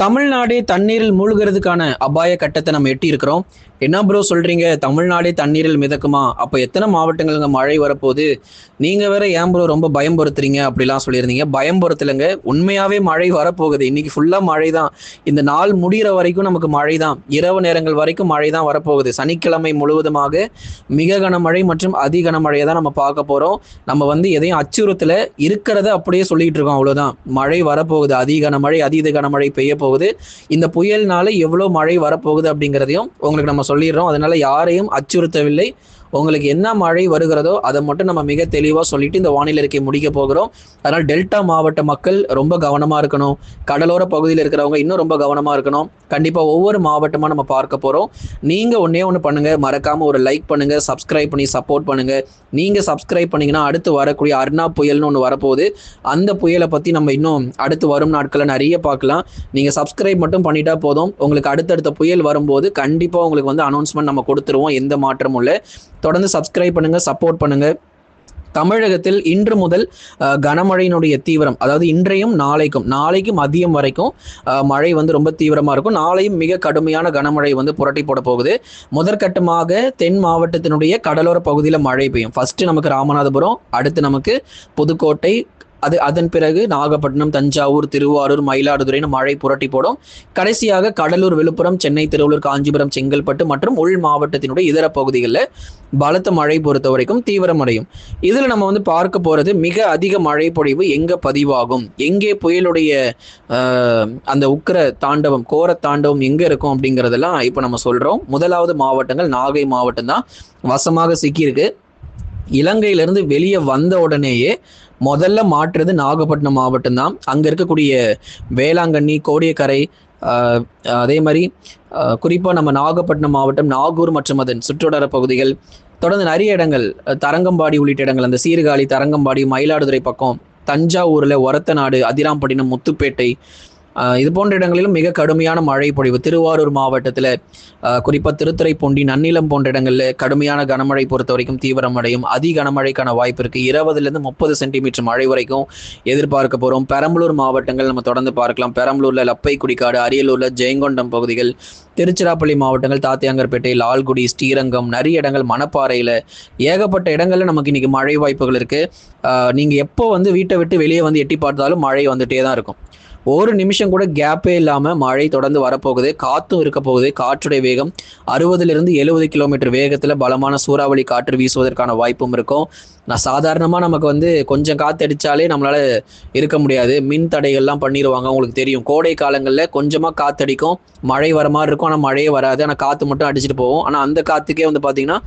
தமிழ்நாடே தண்ணீரில் மூழ்கிறதுக்கான அபாய கட்டத்தை நம்ம எட்டி இருக்கிறோம் என்ன ப்ரோ சொல்றீங்க? தமிழ்நாடே தண்ணீரில் மிதக்குமா? அப்ப எத்தனை மாவட்டங்கள்ங்க மழை வரப்போகுது? நீங்க வேற ஏன் ப்ரோ ரொம்ப பயம் பொறுத்துறீங்க? அப்படிலாம் சொல்லியிருந்தீங்க. பயம் பொறுத்தலைங்க. உண்மையாவே மழை வரப்போகுது. இன்னைக்கு ஃபுல்லா மழை தான் இந்த நாள் முடிகிற வரைக்கும் நமக்கு மழை தான் இரவு நேரங்கள் வரைக்கும் மழை தான் வரப்போகுது. சனிக்கிழமை முழுவதுமாக மிக கனமழை மற்றும் அதி கனமழையை தான் நம்ம பார்க்க போறோம். நம்ம வந்து எதையும் அச்சுறுத்தல. இருக்கிறத அப்படியே சொல்லிட்டு இருக்கோம். அவ்வளவுதான். மழை வரப்போகுது. அதி கனமழை அதீத கனமழை பெய்ய போகுது. இந்த புயல்னால எவ்வளவு மழை வரப்போகுது அப்படிங்கிறதையும் உங்களுக்கு நம்ம சொல்லிடுறோம். அதனால யாரையும் அச்சுறுத்தவில்லை. உங்களுக்கு என்ன மழை வருகிறதோ அதை மட்டும் நம்ம மிக தெளிவாக சொல்லிட்டு இந்த வானிலை இருக்கை முடிக்க போகிறோம். அதனால் டெல்டா மாவட்ட மக்கள் ரொம்ப கவனமாக இருக்கணும். கடலோர பகுதியில் இருக்கிறவங்க இன்னும் ரொம்ப கவனமாக இருக்கணும். கண்டிப்பாக ஒவ்வொரு மாவட்டமாக நம்ம பார்க்க போகிறோம் நீங்கள் ஒன்றே ஒன்று பண்ணுங்கள் மறக்காமல் ஒரு லைக் பண்ணுங்கள் சப்ஸ்கிரைப் பண்ணி சப்போர்ட் பண்ணுங்கள் நீங்கள் சப்ஸ்கிரைப் பண்ணீங்கன்னா அடுத்து வரக்கூடிய அர்ணா புயல்னு ஒன்று வரப்போகுது. அந்த புயலை பற்றி நம்ம இன்னும் அடுத்து வரும் நாட்களில் நிறைய பார்க்கலாம். நீங்கள் சப்ஸ்கிரைப் மட்டும் பண்ணிட்டா போதும். உங்களுக்கு அடுத்தடுத்த புயல் வரும்போது கண்டிப்பாக உங்களுக்கு வந்து அனௌன்ஸ்மெண்ட் நம்ம கொடுத்துருவோம். எந்த மாற்றமும் இல்லை. தொடர்ந்து சப்ஸ்கிரைப் பண்ணுங்கள் சப்போர்ட் பண்ணுங்கள் தமிழகத்தில் இன்று முதல் கனமழையினுடைய தீவிரம் அதாவது இன்றையும் நாளைக்கும் நாளைக்கு மதியம் வரைக்கும் மழை வந்து ரொம்ப தீவிரமாக இருக்கும். நாளையும் மிக கடுமையான கனமழை வந்து புரட்டி போட போகுது. முதற்கட்டமாக தென் மாவட்டத்தினுடைய கடலோர பகுதியில் மழை பெய்யும். ஃபர்ஸ்ட் நமக்கு ராமநாதபுரம் அடுத்து நமக்கு புதுக்கோட்டை அது அதன் பிறகு நாகப்பட்டினம் தஞ்சாவூர் திருவாரூர் மயிலாடுதுறைன்னு மழை புரட்டி போடும். கடைசியாக கடலூர் விழுப்புரம் சென்னை திருவள்ளூர் காஞ்சிபுரம் செங்கல்பட்டு மற்றும் உள் மாவட்டத்தினுடைய இதர பகுதிகளில் பலத்த மழை பொறுத்த வரைக்கும் தீவிரமடையும். இதில் நம்ம வந்து பார்க்க போறது மிக அதிக மழை பொழிவு எங்க பதிவாகும்? எங்கே புயலுடைய அந்த உக்கிர தாண்டவம் கோர தாண்டவம் எங்க இருக்கும் அப்படிங்கிறதெல்லாம் இப்போ நம்ம சொல்றோம். முதலாவது மாவட்டங்கள் நாகை மாவட்டம் தான் வசமாக சிக்கியிருக்கு. இலங்கையிலிருந்து வெளியே வந்த உடனேயே முதல்ல மாற்றுறது நாகப்பட்டினம் மாவட்டம் தான் அங்க இருக்கக்கூடிய வேளாங்கண்ணி கோடியக்கரை அதே மாதிரி குறிப்பாக குறிப்பா நம்ம நாகப்பட்டினம் மாவட்டம் நாகூர் மற்றும் அதன் சுற்றுவட்டார பகுதிகள் தொடர்ந்து நிறைய இடங்கள் தரங்கம்பாடி உள்ளிட்ட இடங்கள் அந்த சீர்காழி தரங்கம்பாடி மயிலாடுதுறை பக்கம் தஞ்சாவூர்ல ஒரத்தநாடு அதிராம்பட்டினம் முத்துப்பேட்டை இது போன்ற இடங்களிலும் மிக கடுமையான மழை பொழிவு. திருவாரூர் மாவட்டத்தில் குறிப்பாக திருத்துறைப்பூண்டி நன்னிலம் போன்ற இடங்களில் கடுமையான கனமழை பொறுத்த வரைக்கும் தீவிரமடையும் அதி கனமழைக்கான வாய்ப்பு இருக்கு. இருபதுலேருந்து முப்பது சென்டிமீட்டர் மழை வரைக்கும் எதிர்பார்க்க போகிறோம் பெரம்பலூர் மாவட்டங்கள் நம்ம தொடர்ந்து பார்க்கலாம். பெரம்பலூர்ல லப்பை குடிக்காடு அரியலூர்ல ஜெயங்கொண்டம் பகுதிகள் திருச்சிராப்பள்ளி மாவட்டங்கள் தாத்தியாங்கர்பேட்டை லால்குடி ஸ்ரீரங்கம் நிறைய இடங்கள் மணப்பாறையில். ஏகப்பட்ட இடங்களில் நமக்கு இன்னைக்கு மழை வாய்ப்புகள் இருக்கு. நீங்கள் எப்போ வந்து வீட்டை விட்டு வெளியே வந்து எட்டி பார்த்தாலும் மழை வந்துட்டே தான் இருக்கும். ஒரு நிமிஷம் கூட கேப்பே இல்லாமல் மழை தொடர்ந்து வரப்போகுது. காற்றும் இருக்க போகுது. காற்றுடைய வேகம் அறுபதுலேருந்து எழுபது கிலோமீட்டர் வேகத்தில் பலமான சூறாவளி காற்று வீசுவதற்கான வாய்ப்பும் இருக்கும். நான் சாதாரணமாக நமக்கு வந்து கொஞ்சம் காற்று அடித்தாலே நம்மளால் இருக்க முடியாது. மின் தடைகள்லாம் பண்ணிடுவாங்க உங்களுக்கு தெரியும். கோடை காலங்களில் கொஞ்சமாக காற்றடிக்கும் மழை வர மாதிரி இருக்கும் ஆனால் மழையே வராது. ஆனால் காற்று மட்டும் அடிச்சுட்டு போகும் ஆனால் அந்த காற்றுக்கே வந்து பார்த்திங்கன்னா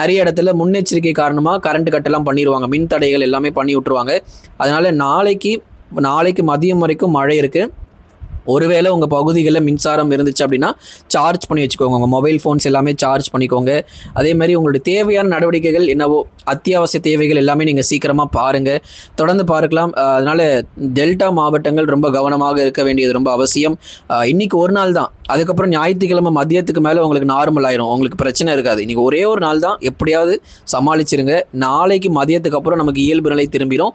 நிறைய இடத்துல முன்னெச்சரிக்கை காரணமாக கரண்ட் கட்டெல்லாம் பண்ணிடுவாங்க மின் தடைகள் எல்லாமே பண்ணி விட்டுருவாங்க. அதனால் நாளைக்கு நாளைக்கு மதியம் வரைக்கும் மழை இருக்கு. ஒருவேளை உங்கள் பகுதிகளில் மின்சாரம் இருந்துச்சு அப்படின்னா சார்ஜ் பண்ணி வச்சுக்கோங்க. உங்கள் மொபைல் ஃபோன்ஸ் எல்லாமே சார்ஜ் பண்ணிக்கோங்க. அதே மாதிரி உங்களுடைய தேவையான நடவடிக்கைகள் என்னவோ அத்தியாவசிய தேவைகள் எல்லாமே நீங்கள் சீக்கிரமாக பாருங்கள் தொடர்ந்து பார்க்கலாம். அதனால் டெல்டா மாவட்டங்கள் ரொம்ப கவனமாக இருக்க வேண்டியது ரொம்ப அவசியம். இன்னைக்கு ஒரு நாள் தான். அதுக்கப்புறம் ஞாயிற்றுக்கிழமை மதியத்துக்கு மேலே உங்களுக்கு நார்மல் ஆயிரும். உங்களுக்கு பிரச்சனை இருக்காது. இன்னைக்கு ஒரே ஒரு நாள் தான். எப்படியாவது சமாளிச்சிருங்க. நாளைக்கு மதியத்துக்கு அப்புறம் நமக்கு இயல்பு நிலை திரும்பிடும்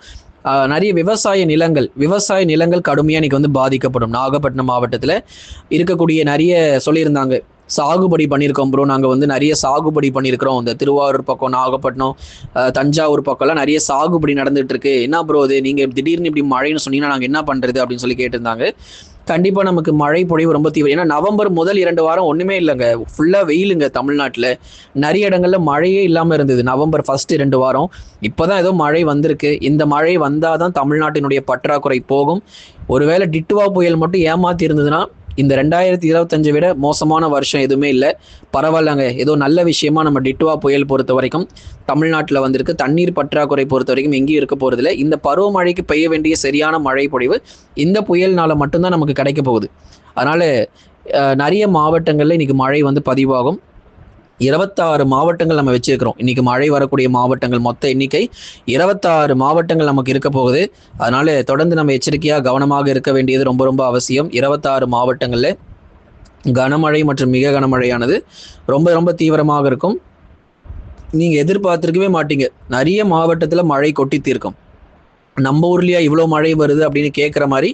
நிறைய விவசாய நிலங்கள் விவசாய நிலங்கள் கடுமையாக இன்னைக்கு வந்து பாதிக்கப்படும். நாகப்பட்டினம் மாவட்டத்தில் இருக்கக்கூடிய நிறைய சொல்லியிருந்தாங்க. சாகுபடி பண்ணியிருக்கோம் ப்ரோ நாங்கள் வந்து நிறைய சாகுபடி பண்ணியிருக்கிறோம். இந்த திருவாரூர் பக்கம் நாகப்பட்டினம் தஞ்சாவூர் பக்கம்லாம் நிறைய சாகுபடி நடந்துட்டு இருக்கு. என்ன ப்ரோ இது? நீங்கள் திடீர்னு இப்படி மழைன்னு சொன்னீங்கன்னா நாங்கள் என்ன பண்ணுறது அப்படின்னு சொல்லி கேட்டிருந்தாங்க. கண்டிப்பாக நமக்கு மழை பொழிவு ரொம்ப தீவிரம். ஏன்னா நவம்பர் முதல் இரண்டு வாரம் ஒன்றுமே இல்லைங்க. ஃபுல்லாக வெயிலுங்க தமிழ்நாட்டில். நிறைய இடங்கள்ல மழையே இல்லாமல் இருந்தது. நவம்பர் ஃபர்ஸ்ட் ரெண்டு வாரம். இப்போதான் ஏதோ மழை வந்திருக்கு. இந்த மழை வந்தாதான் தமிழ்நாட்டினுடைய பற்றாக்குறை போகும். ஒருவேளை டிட்டுவா புயல் மட்டும் ஏமாத்தி இருந்ததுன்னா இந்த ரெண்டாயிரத்தி இருபத்தஞ்சை விட மோசமான வருஷம் எதுவுமே இல்லை. பரவாயில்லங்க. ஏதோ நல்ல விஷயமா நம்ம டிட்டுவா புயல் பொறுத்த வரைக்கும் தமிழ்நாட்டில் வந்திருக்கு. தண்ணீர் பற்றாக்குறை பொறுத்த வரைக்கும் எங்கேயும் இருக்க போகிறதில்ல இந்த பருவமழைக்கு பெய்ய வேண்டிய சரியான மழை பொழிவு இந்த புயல்னால மட்டும்தான் நமக்கு கிடைக்க போகுது. அதனால் நிறைய மாவட்டங்களில் இன்றைக்கி மழை வந்து பதிவாகும். இருபத்தாறு மாவட்டங்கள் நம்ம வச்சிருக்கிறோம். இன்னைக்கு மழை வரக்கூடிய மாவட்டங்கள் மொத்த எண்ணிக்கை இருபத்தாறு மாவட்டங்கள் நமக்கு இருக்க போகுது. அதனால தொடர்ந்து நம்ம எச்சரிக்கையா கவனமாக இருக்க வேண்டியது ரொம்ப ரொம்ப அவசியம். இருபத்தாறு மாவட்டங்கள்ல கனமழை மற்றும் மிக கனமழையானது ரொம்ப ரொம்ப தீவிரமாக இருக்கும். நீங்க எதிர்பார்த்துருக்கவே மாட்டீங்க. நிறைய மாவட்டத்துல மழை கொட்டி தீர்க்கும். நம்ம ஊர்லயா இவ்வளோ மழை வருது அப்படின்னு கேட்குற மாதிரி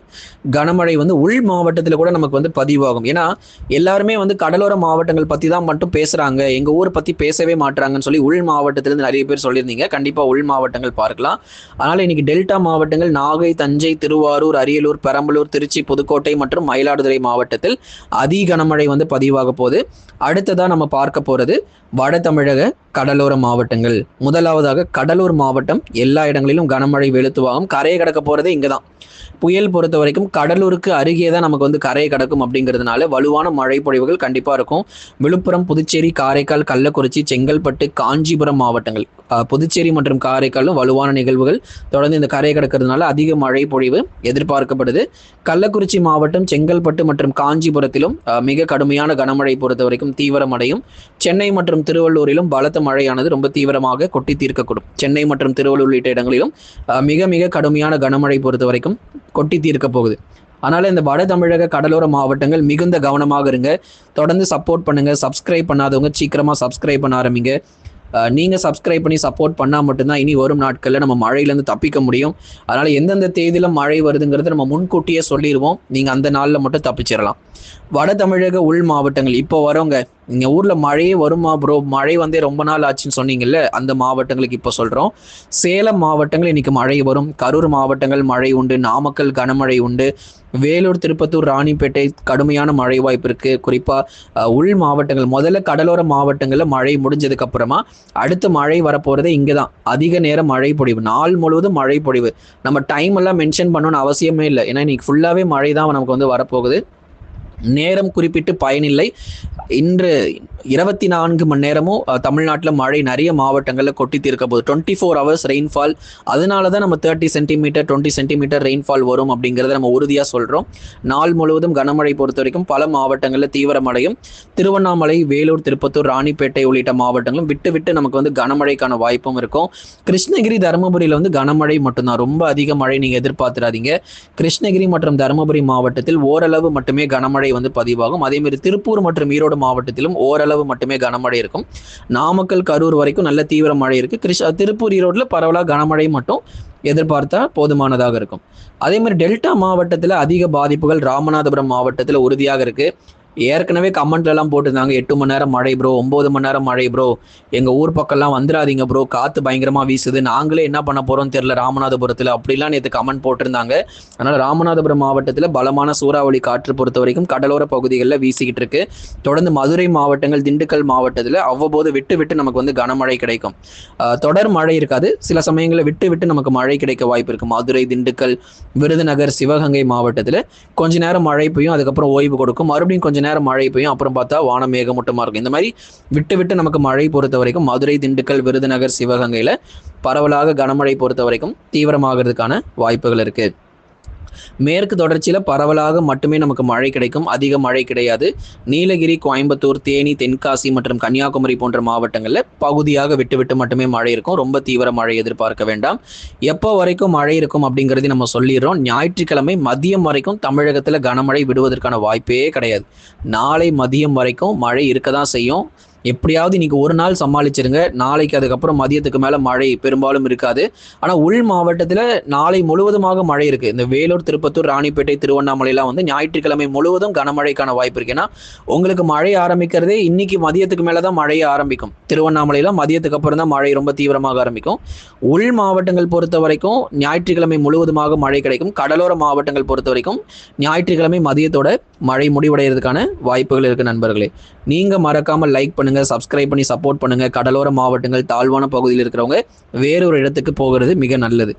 கனமழை வந்து உள் மாவட்டத்தில் கூட நமக்கு வந்து பதிவாகும். ஏன்னா எல்லாருமே வந்து கடலோர மாவட்டங்கள் பற்றி தான் மட்டும் பேசுகிறாங்க எங்கள் ஊரை பற்றி பேசவே மாட்டுறாங்கன்னு சொல்லி உள் மாவட்டத்திலேருந்து நிறைய பேர் சொல்லியிருந்தீங்க. கண்டிப்பாக உள் மாவட்டங்கள் பார்க்கலாம். அதனால் இன்னைக்கு டெல்டா மாவட்டங்கள் நாகை தஞ்சை திருவாரூர் அரியலூர் பெரம்பலூர் திருச்சி புதுக்கோட்டை மற்றும் மயிலாடுதுறை மாவட்டத்தில் அதி கனமழை வந்து பதிவாக போகுது. அடுத்ததாக நம்ம பார்க்க போகிறது வட தமிழக கடலோர மாவட்டங்கள். முதலாவதாக கடலூர் மாவட்டம். எல்லா இடங்களிலும் கனமழை வெளுத்துவாகும் கரையை கடக்க போகிறதே இங்கே தான் புயல் பொறுத்த வரைக்கும் கடலூருக்கு அருகே தான் நமக்கு வந்து கரையை கடக்கும் அப்படிங்கிறதுனால வலுவான மழை பொழிவுகள் கண்டிப்பாக இருக்கும். விழுப்புரம் புதுச்சேரி காரைக்கால் கள்ளக்குறிச்சி செங்கல்பட்டு காஞ்சிபுரம் மாவட்டங்கள் புதுச்சேரி மற்றும் காரைக்காலும் வலுவான நிகழ்வுகள். தொடர்ந்து இந்த கரையை கடக்கிறதுனால அதிக மழை பொழிவு எதிர்பார்க்கப்படுது. கள்ளக்குறிச்சி மாவட்டம் செங்கல்பட்டு மற்றும் காஞ்சிபுரத்திலும் மிக கடுமையான கனமழை பொறுத்த வரைக்கும் தீவிரமடையும். சென்னை மற்றும் திருவள்ளூரிலும் பலத்த மழையானது ரொம்ப தீவிரமாக கொட்டி தீர்க்கக்கூடும். சென்னை மற்றும் திருவள்ளூர் உள்ளிட்ட இடங்களிலும் மிக மிக மிக கடுமையான கனமழை பொறுத்த வரைக்கும் கொட்டி தீர்க்க போகுது. அதனால இந்த வட தமிழக கடலோர மாவட்டங்கள் மிகுந்த கவனமாக இருங்க. தொடர்ந்து சப்போர்ட் பண்ணுங்க. சப்ஸ்கிரைப் பண்ணாதவங்க சீக்கிரமா சப்ஸ்கிரைப் பண்ண ஆரம்பிங்க. நீங்க சப்ஸ்கிரைப் பண்ணி சப்போர்ட் பண்ணா மட்டும்தான் இனி வரும் நாட்கள்ல நம்ம மழையிலேருந்து தப்பிக்க முடியும். அதனால எந்தெந்த தேதியில மழை வருதுங்கிறத நம்ம முன்கூட்டியே சொல்லிடுவோம் நீங்க அந்த நாள்ல மட்டும் தப்பிச்சிடலாம் வட தமிழக உள் மாவட்டங்கள் இப்போ வரவங்க நீங்க ஊர்ல மழையே வருமா ப்ரோ மழை வந்தே ரொம்ப நாள் ஆச்சுன்னு சொன்னீங்கல்ல அந்த மாவட்டங்களுக்கு இப்போ சொல்றோம். சேலம் மாவட்டங்கள் இன்னைக்கு மழை வரும். கரூர் மாவட்டங்கள் மழை உண்டு. நாமக்கல் கனமழை உண்டு. வேலூர் திருப்பத்தூர் ராணிப்பேட்டை கடுமையான மழை வாய்ப்பு இருக்கு. குறிப்பா உள் மாவட்டங்கள் முதல்ல கடலோர மாவட்டங்கள்ல மழை முடிஞ்சதுக்கு அப்புறமா அடுத்த மழை வரப்போறதே இங்கே தான் அதிக நேரம் மழை பொழிவு. நாள் முழுவதும் மழை பொழிவு. நம்ம டைம் எல்லாம் மென்ஷன் பண்ணணும்னு அவசியமே இல்லை. ஏன்னா இன்னைக்கு ஃபுல்லாவே மழை தான் நமக்கு வந்து வரப்போகுது. நேரம் குறிப்பிட்டு பயனில்லை. இன்று இருபத்தி நான்கு மணி நேரமும் தமிழ்நாட்டில் மழை நிறைய மாவட்டங்களில் கொட்டி தீர்க்க போகுது. டுவெண்ட்டி ஃபோர் ஹவர்ஸ் ரெயின்ஃபால் அதனால தான் நம்ம thirty centimetre twenty centimetre rainfall வரும் அப்படிங்கிறத நம்ம உறுதியாக சொல்கிறோம் நாள் முழுவதும் கனமழை பொறுத்த வரைக்கும் பல மாவட்டங்களில் தீவிரமடையும். திருவண்ணாமலை வேலூர் திருப்பத்தூர் ராணிப்பேட்டை உள்ளிட்ட மாவட்டங்களும் விட்டு விட்டு நமக்கு வந்து கனமழைக்கான வாய்ப்பும் இருக்கும். கிருஷ்ணகிரி தருமபுரியில் வந்து கனமழை மட்டும்தான். ரொம்ப அதிக மழை நீங்கள் எதிர்பார்த்துறாதீங்க கிருஷ்ணகிரி மற்றும் தருமபுரி மாவட்டத்தில் ஓரளவு மட்டுமே கனமழை வந்து பதிவாகும். அதே திருப்பூர் மற்றும் ஈரோடு மாவட்டத்திலும் ஓரளவு மட்டுமே கனமழை இருக்கும். நாமக்கல் கரூர் வரைக்கும் நல்ல தீவிர மழை இருக்கு. கிருஷ் திருப்பூர் ஈரோடுல பரவலாக கனமழை மட்டும் எதிர்பார்த்தா போதுமானதாக இருக்கும். அதே மாதிரி டெல்டா மாவட்டத்தில் அதிக பாதிப்புகள் ராமநாதபுரம் மாவட்டத்தில் உறுதியாக இருக்கு. ஏற்கனவே கமெண்ட்ல எல்லாம் போட்டிருந்தாங்க எட்டு மணி நேரம் மழை ப்ரோ ஒன்பது மணி நேரம் மழை ப்ரோ எங்க ஊர் பக்கம்லாம் வந்துடாதீங்க ப்ரோ காத்து பயங்கரமா வீசுது. நாங்களே என்ன பண்ண போறோம் தெரியல ராமநாதபுரத்துல. அப்படிலாம் நேற்று கமெண்ட் போட்டிருந்தாங்க. அதனால ராமநாதபுரம் மாவட்டத்தில் பலமான சூறாவளி காற்று பொறுத்த வரைக்கும் கடலோர பகுதிகளில் வீசிக்கிட்டு இருக்கு. தொடர்ந்து மதுரை மாவட்டங்கள் திண்டுக்கல் மாவட்டத்தில் அவ்வப்போது விட்டு விட்டு நமக்கு வந்து கனமழை கிடைக்கும். தொடர் மழை இருக்காது. சில சமயங்களில் விட்டு விட்டு நமக்கு மழை கிடைக்க வாய்ப்பு இருக்கு. மதுரை திண்டுக்கல் விருதுநகர் சிவகங்கை மாவட்டத்தில் கொஞ்ச நேரம் மழை பெய்யும் அதுக்கப்புறம் ஓய்வு கொடுக்கும். மறுபடியும் கொஞ்ச நேரம் மழை பெய்யும். அப்புறம் பார்த்தா வானம் மேகமூட்டமாக இருக்கும். இந்த மாதிரி விட்டு விட்டு நமக்கு மழை பொறுத்த வரைக்கும் மதுரை திண்டுக்கல் விருதுநகர் சிவகங்கையில் பரவலாக கனமழை பொறுத்த வரைக்கும் தீவிரமாகிறதுக்கான வாய்ப்புகள் இருக்கு. மேற்கு தொடர்ச்சியில பரவலாக மட்டுமே நமக்கு மழை கிடைக்கும். அதிக மழை கிடையாது. நீலகிரி கோயம்புத்தூர் தேனி தென்காசி மற்றும் கன்னியாகுமரி போன்ற மாவட்டங்களில் பகுதியாக விட்டு விட்டு மட்டுமே மழை இருக்கும். ரொம்ப தீவிர மழை எதிர்பார்க்க வேண்டாம். எப்போ வரைக்கும் மழை இருக்கும் அப்படிங்கிறதையும் நம்ம சொல்லிடுறோம். ஞாயிற்றுக்கிழமை மதியம் வரைக்கும் தமிழகத்தில் கனமழை விடுவதற்கான வாய்ப்பே கிடையாது. நாளை மதியம் வரைக்கும் மழை இருக்க தான் செய்யும். எப்படியாவது இன்னைக்கு ஒரு நாள் சமாளிச்சிருங்க. நாளைக்கு அதுக்கப்புறம் மதியத்துக்கு மேலே மழை பெரும்பாலும் இருக்காது. ஆனால் உள் மாவட்டத்தில் நாளை முழுவதுமாக மழை இருக்குது இந்த வேலூர் திருப்பத்தூர் ராணிப்பேட்டை திருவண்ணாமலையெல்லாம் வந்து ஞாயிற்றுக்கிழமை முழுவதும் கனமழைக்கான வாய்ப்பு இருக்கு. ஏன்னா உங்களுக்கு மழை ஆரம்பிக்கிறதே இன்னைக்கு மதியத்துக்கு மேலே தான் மழையை ஆரம்பிக்கும். திருவண்ணாமலையில் மதியத்துக்கு அப்புறம் தான் மழை ரொம்ப தீவிரமாக ஆரம்பிக்கும். உள் மாவட்டங்கள் பொறுத்த வரைக்கும் ஞாயிற்றுக்கிழமை முழுவதுமாக மழை கிடைக்கும். கடலோர மாவட்டங்கள் பொறுத்த வரைக்கும் ஞாயிற்றுக்கிழமை மதியத்தோட மழை முடிவடைகிறதுக்கான வாய்ப்புகள் இருக்கு நண்பர்களே. நீங்க மறக்காம லைக் பண்ணுங்க சப்ஸ்கிரைப் பண்ணி சப்போர்ட் பண்ணுங்க. கடலோர மாவட்டங்கள் தாழ்வான பகுதியில் இருக்கிறவங்க வேறொரு இடத்துக்கு போகிறது மிக நல்லது.